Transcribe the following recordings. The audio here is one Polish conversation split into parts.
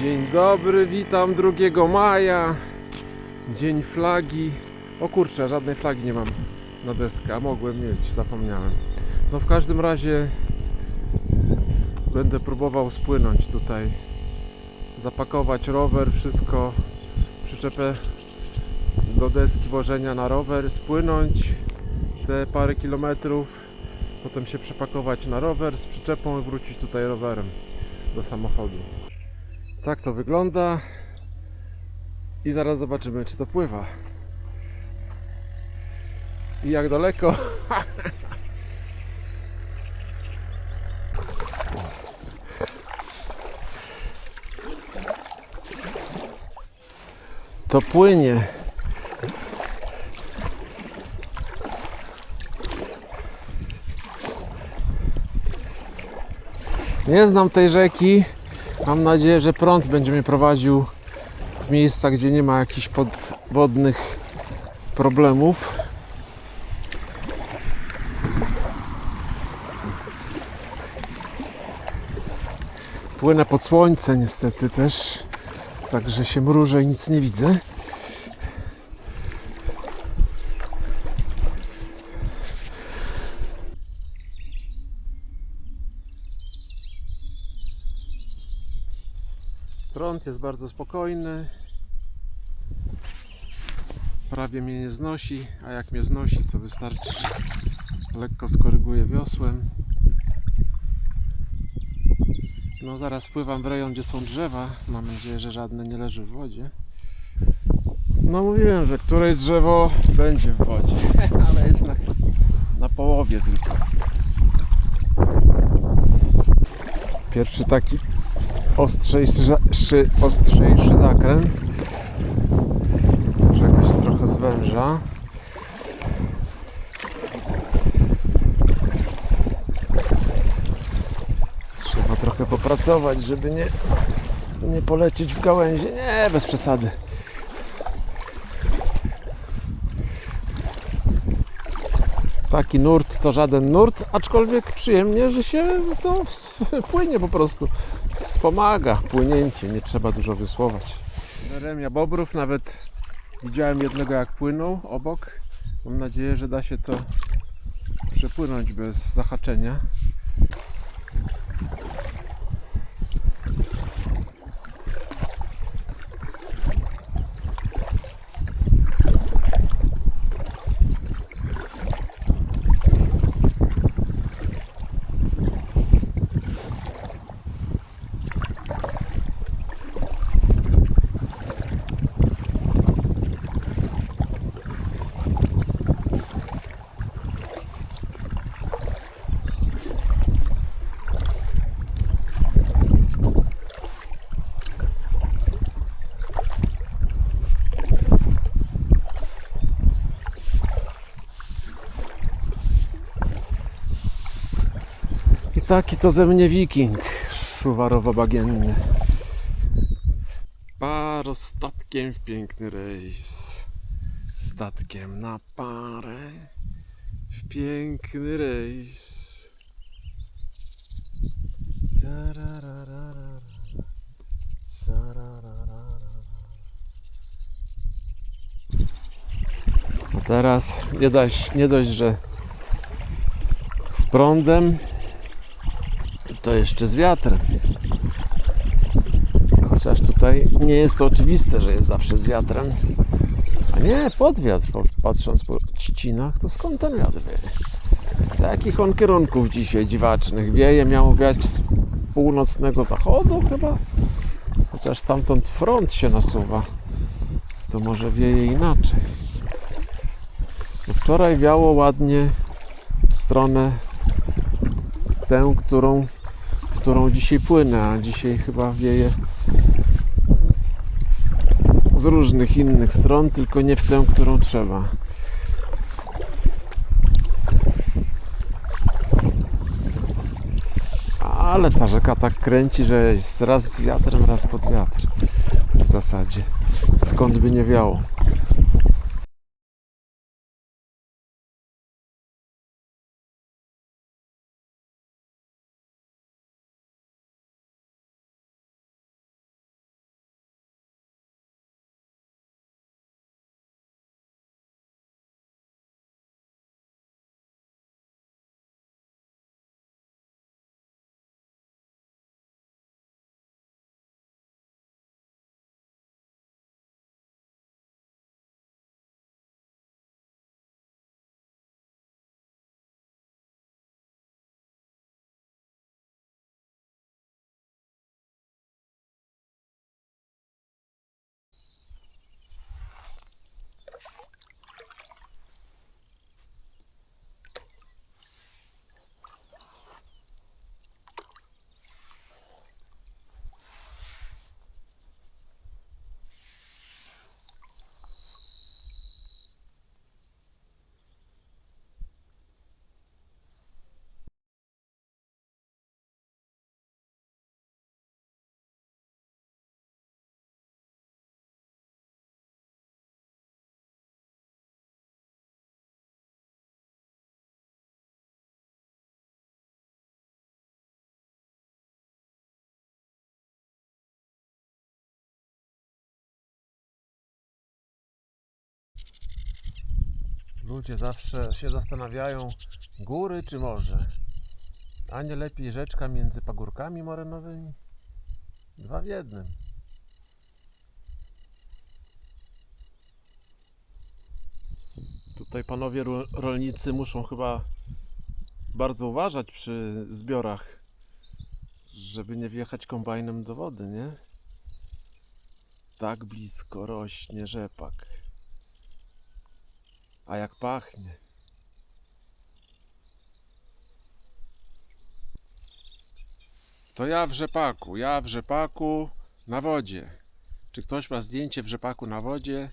Dzień dobry, witam 2 maja. Dzień flagi. O kurczę, żadnej flagi nie mam na deskę, a mogłem mieć, zapomniałem. No w każdym razie będę próbował spłynąć tutaj. Zapakować rower, wszystko, przyczepę do deski wożenia na rower, spłynąć te parę kilometrów, potem się przepakować na rower z przyczepą i wrócić tutaj rowerem do samochodu. Tak to wygląda. I zaraz zobaczymy, czy to pływa. I jak daleko. To płynie. Nie znam tej rzeki. Mam nadzieję, że prąd będzie mnie prowadził w miejsca, gdzie nie ma jakichś podwodnych problemów. Płynę pod słońce niestety też, także się mrużę i nic nie widzę. Prąd jest bardzo spokojny. Prawie mnie nie znosi, a jak mnie znosi, to wystarczy, że lekko skoryguję wiosłem. No zaraz wpływam w rejon, gdzie są drzewa. Mam nadzieję, że żadne nie leży w wodzie. No mówiłem, że któreś drzewo będzie w wodzie, ale jest na, na połowie tylko. Pierwszy taki ostrzejszy, szy- ostrzejszy zakręt. Rzeka się trochę zwęża. Trzeba trochę popracować, żeby nie, nie polecieć w gałęzie. Nie, bez przesady. Taki nurt to żaden nurt, aczkolwiek przyjemnie, że się to płynie po prostu. Wspomaga płynięcie, nie trzeba dużo wysłować. Jeremia Bobrów, nawet widziałem jednego jak płynął obok. Mam nadzieję, że da się to przepłynąć bez zahaczenia. Taki to ze mnie wiking szuwarowo-bagienny. Parostatkiem w piękny rejs. Statkiem na parę w piękny rejs. A teraz nie dość, nie dość, że z prądem, to jeszcze z wiatrem. Chociaż tutaj nie jest to oczywiste, że jest zawsze z wiatrem. A nie, pod wiatr, patrząc po trzcinach, to skąd ten wiatr wieje? Z jakich on kierunków dzisiaj dziwacznych wieje? Miał wiać z północnego zachodu chyba? Chociaż stamtąd front się nasuwa, to może wieje inaczej. No Wczoraj wiało ładnie w stronę tę, którą, którą dzisiaj płynę, a dzisiaj chyba wieje z różnych innych stron, tylko nie w tę, którą trzeba. Ale ta rzeka tak kręci, że jest raz z wiatrem, raz pod wiatr. W zasadzie. Skąd by nie wiało. Ludzie zawsze się zastanawiają, góry czy morze? A nie lepiej rzeczka między pagórkami morenowymi? Dwa w jednym. Tutaj panowie ro- rolnicy muszą chyba bardzo uważać przy zbiorach, żeby nie wjechać kombajnem do wody, nie? Tak blisko rośnie rzepak. A jak pachnie. To ja w rzepaku, ja w rzepaku na wodzie. Czy ktoś ma zdjęcie w rzepaku na wodzie?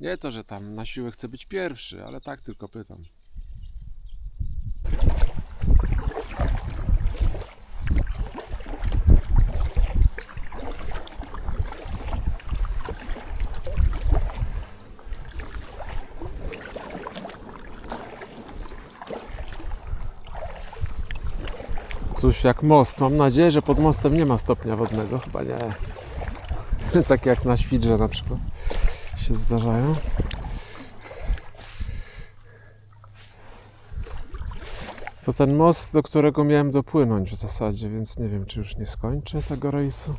Nie to, że tam na siłę chcę być pierwszy, ale tak tylko pytam. Jak most. Mam nadzieję, że pod mostem nie ma stopnia wodnego. Chyba nie. tak jak na Świdrze na przykład się zdarzają. To ten most, do którego miałem dopłynąć w zasadzie, więc nie wiem, czy już nie skończę tego rejsu.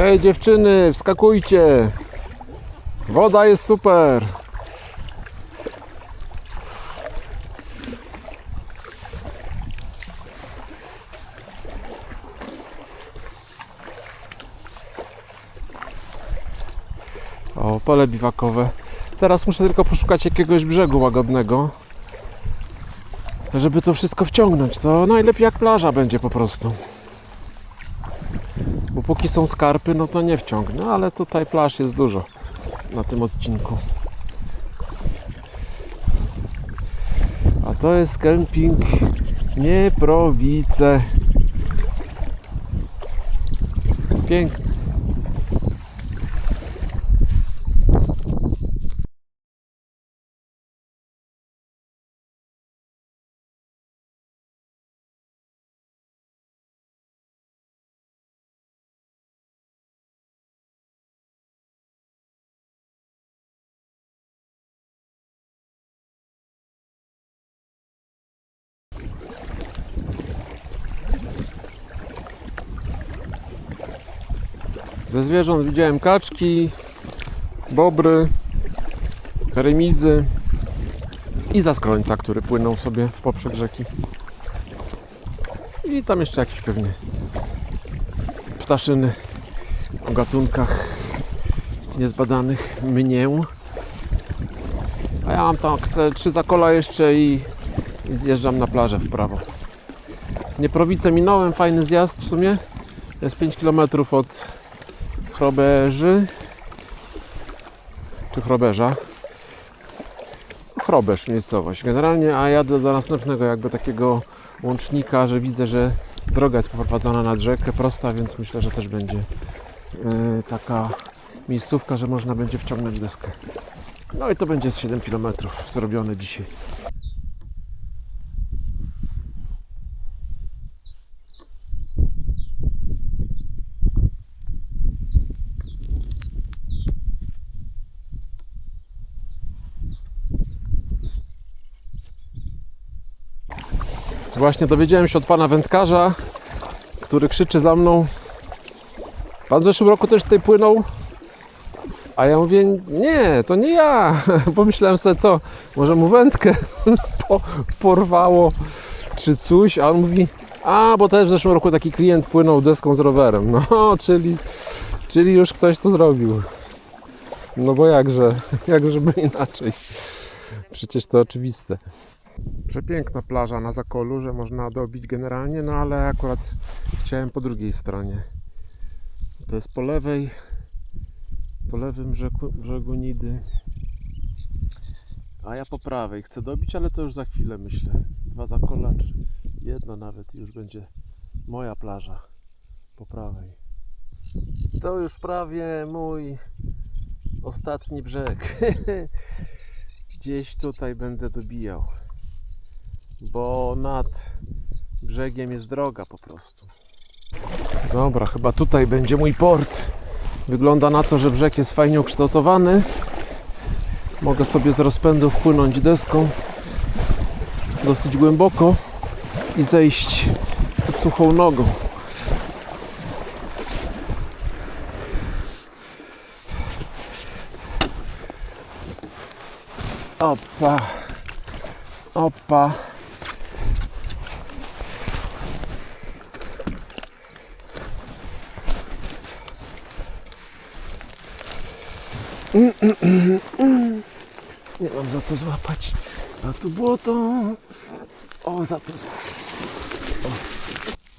Hej dziewczyny, wskakujcie! Woda jest super! O, pole biwakowe. Teraz muszę tylko poszukać jakiegoś brzegu łagodnego, żeby to wszystko wciągnąć. To najlepiej jak plaża będzie po prostu. Bo póki są skarpy, no to nie wciągnę, ale tutaj plaż jest dużo na tym odcinku. A to jest kemping Nieprowice. Piękny. Ze zwierząt widziałem kaczki, bobry, remizy i zaskrońca, który płynął sobie w poprzek rzeki. I tam jeszcze jakieś pewnie ptaszyny o gatunkach niezbadanych mnie. A ja mam tam trzy zakola jeszcze i, i zjeżdżam na plażę w prawo. Nieprowice minąłem, fajny zjazd w sumie. Jest 5 km od Chrobeży czy Chroberza Chroberz miejscowość generalnie, a jadę do następnego jakby takiego łącznika, że widzę, że droga jest poprowadzona nad rzekę prosta, więc myślę, że też będzie yy, taka miejscówka, że można będzie wciągnąć deskę. No i to będzie z 7 km zrobione dzisiaj. Właśnie dowiedziałem się od pana wędkarza, który krzyczy za mną. Pan w zeszłym roku też tutaj płynął. A ja mówię, nie, to nie ja. Pomyślałem sobie, co, może mu wędkę po, porwało, czy coś. A on mówi, a, bo też w zeszłym roku taki klient płynął deską z rowerem. No, czyli, czyli już ktoś to zrobił. No bo jakże, jakżeby inaczej. Przecież to oczywiste. Przepiękna plaża na Zakolu, że można dobić generalnie, no ale akurat chciałem po drugiej stronie. To jest po lewej, po lewym brzegu, brzegu Nidy. A ja po prawej chcę dobić, ale to już za chwilę myślę. Dwa Zakola, czy jedna nawet już będzie moja plaża po prawej. To już prawie mój ostatni brzeg. Gdzieś tutaj będę dobijał. Bo nad brzegiem jest droga po prostu. Dobra, chyba tutaj będzie mój port. Wygląda na to, że brzeg jest fajnie ukształtowany. Mogę sobie z rozpędu wpłynąć deską dosyć głęboko i zejść suchą nogą. Opa. Opa. Nie mam za co złapać. A tu błoto. O, za to złapać.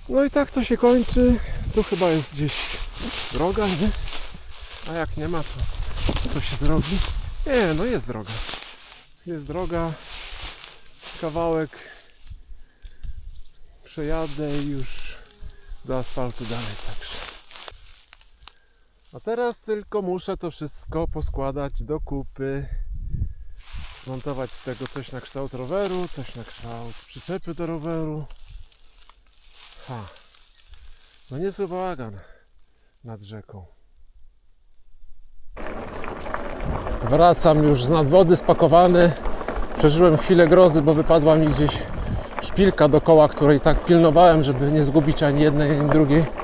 No i tak to się kończy. Tu chyba jest gdzieś droga, nie? A jak nie ma, to to się zrobi. Nie, no jest droga. Jest droga. Kawałek przejadę i już do asfaltu dalej także. A teraz tylko muszę to wszystko poskładać do kupy. Zmontować z tego coś na kształt roweru, coś na kształt przyczepy do roweru. Ha. No niezły bałagan nad rzeką. Wracam już z nadwody spakowany. Przeżyłem chwilę grozy, bo wypadła mi gdzieś szpilka do koła, której tak pilnowałem, żeby nie zgubić ani jednej, ani drugiej.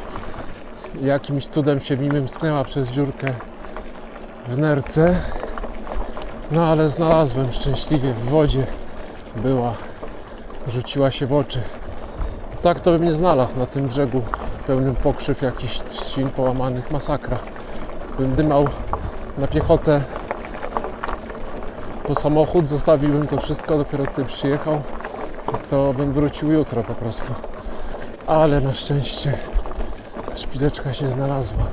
Jakimś cudem się mi msknęła przez dziurkę w nerce. No ale znalazłem szczęśliwie w wodzie. Była. Rzuciła się w oczy. Tak to bym nie znalazł na tym brzegu pełnym pokrzyw jakichś trzcin połamanych. Masakra. Bym dymał na piechotę po samochód, zostawiłbym to wszystko, dopiero tutaj przyjechał, to bym wrócił jutro po prostu. Ale na szczęście szpileczka się znalazła.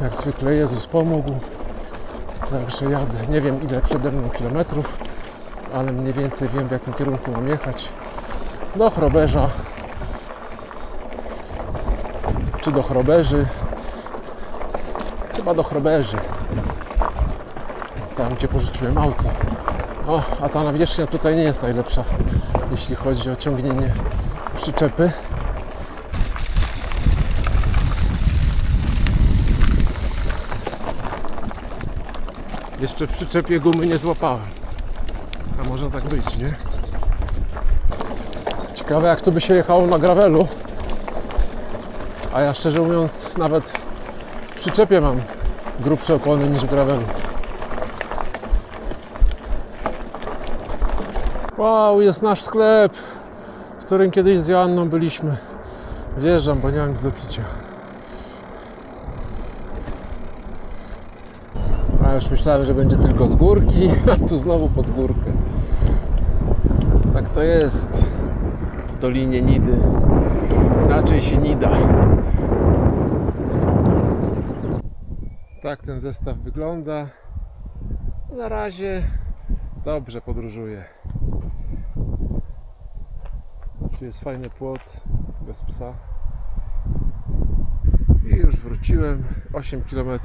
Jak zwykle Jezus pomógł. Także jadę. Nie wiem ile przede mną kilometrów, ale mniej więcej wiem w jakim kierunku mam jechać. Do Chroberza. Czy do Chroberzy. Chyba do Chroberzy tam gdzie porzuciłem auto. O, a ta nawierzchnia tutaj nie jest najlepsza, jeśli chodzi o ciągnięcie przyczepy. Jeszcze w przyczepie gumy nie złapałem. A może tak być, nie? Ciekawe jak tu by się jechało na gravelu. A ja szczerze mówiąc nawet w przyczepie mam grubsze opony niż w gravelu. Wow, jest nasz sklep, w którym kiedyś z Joanną byliśmy. Wjeżdżam, bo nie mam nic do picia. A myślałem, że będzie tylko z górki, a tu znowu pod górkę. Tak to jest w Dolinie Nidy. Inaczej się nie da. Tak ten zestaw wygląda. Na razie dobrze podróżuję. Tu jest fajny płot bez psa. I już wróciłem. 8 km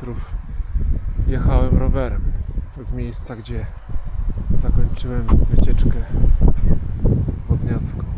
jechałem rowerem z miejsca, gdzie zakończyłem wycieczkę wodniacką.